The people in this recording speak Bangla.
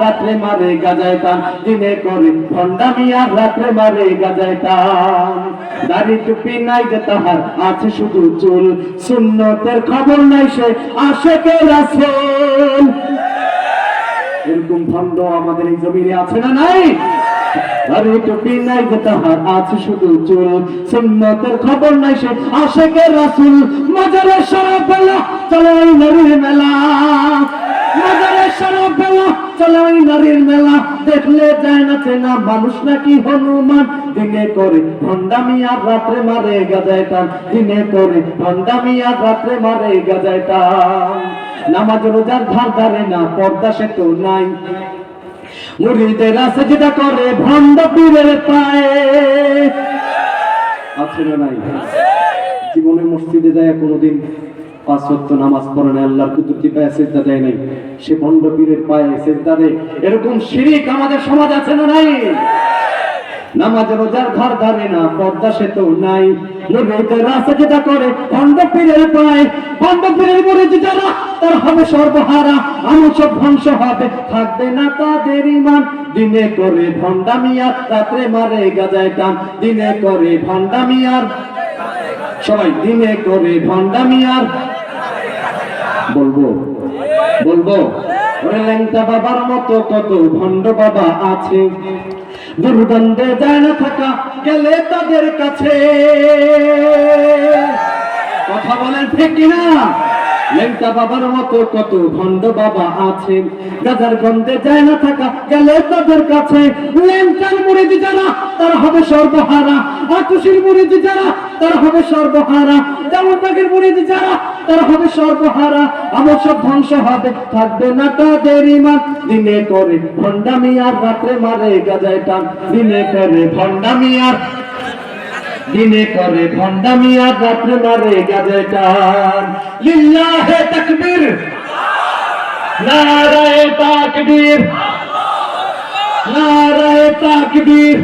রাত্রে মারে টান দিনে করে রাত্রে মারে টান দাড়ি টুপি নাই যে তাহার, আছে শুধু চুল। সুন্নতের খবর নাই সে আশেকে রাসূল। এরকম ভণ্ড আমাদের এই জমিনে আছে না নাই? আরে টুপি নাই যে তাহার, আছে শুধু চুল। সুন্নতের খবর নাই সে আশেকে রাসূল। মাজারে বেলা মেলা। বেলা চলো নারীর মেলা, দেখলে যায় মানুষ নাকি হনুমান। দিনে করে আর রাত্রে মারে দিনে করে আর রাত্রে মারে নামাজ রোজার ধার ধারে না, পর্দা সে তো নাই মুরিদেরা করে, ভণ্ড পীরের পায়ে। আছে না নাই। জীবনে মসজিদে যায় কোনোদিন পাঁচ নামাজ পড়ে না আল্লাহর পায়ে দেয় নাই। সে পীরের পায়ে দেয়। এরকম শিরিক আমাদের সমাজ আছে না নাই? রোজার ঘর ধারে না, পর্দা সে তো নাই যেটা করে ভণ্ড পীরের পায় পীরের যারা, তার হবে সর্বহারা। আমি সব ধ্বংস হবে। থাকবে না তাদের ইমান দিনে করে ভণ্ডামিয়ার রাত্রে মারে গাজায় টান। দিনে করে ভণ্ডামিয়ার সবাই, দিনে করে ভণ্ডামিয়ার বলব? বলব? বাবার মতো কত ভণ্ড বাবা আছে। দুর্গন্ধে যায় না থাকা গেলে তাদের কাছে। কথা বলেন ঠিক কিনা? লেংটা বাবার মতো কত ভণ্ড বাবা আছে। গাজার গন্ধে যায় না থাকা, গেলে তাদের কাছে। লেংটার মুড়িদি যারা, তারা হবে সর্বহারা। আকুশির মুড়িদি যারা, তারা হবে সর্বহারা। জামতাকের মুড়িদি যারা, তারা হবে সর্বহারা। আমার সব ধ্বংস হবে, থাকবে না তাদের ইমান। দিনে করে ভণ্ডামি আর রাত্রে মারে গাজায় টান। দিনে করে ভণ্ডামি আর দিনে করে ভণ্ডামি আর রাত্রে মারে গাজে টান। লিল্লাহে তাকবীর। নারায়ে তাকবীর। নারায়ে তাকবীর।